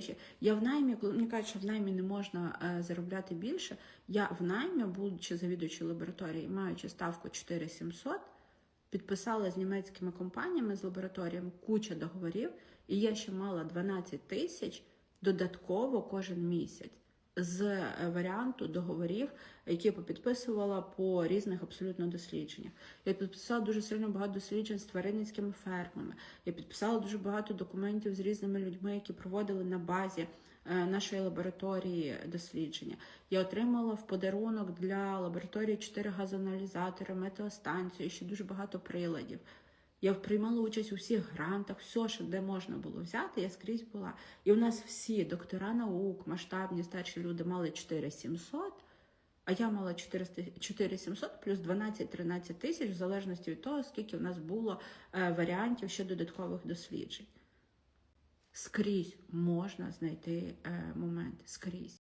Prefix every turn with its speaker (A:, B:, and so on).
A: я я в наймі, коли мені кажуть, що в наймі не можна е, заробляти більше. Я в наймі, будучи завідувачем лабораторії, маючи ставку 4700, підписала з німецькими компаніями з лабораторіями куча договорів, і я ще мала 12 тисяч додатково кожен місяць з е, варіанту договорів, які я попідписувала по різних абсолютно дослідженнях. Я підписала дуже сильно багато досліджень з тваринницькими фермами. Я підписала дуже багато документів з різними людьми, які проводили на базі е, нашої лабораторії дослідження. Я отримала в подарунок для лабораторії 4 газоаналізатори, метеостанцію, ще дуже багато приладів. Я приймала участь у всіх грантах, все, що де можна було взяти, я скрізь була. І у нас всі доктора наук, масштабні старші люди мали 4700, а я мала 4700 плюс 12-13 тисяч, в залежності від того, скільки в нас було е, варіантів ще додаткових досліджень. Скрізь можна знайти е, момент, скрізь.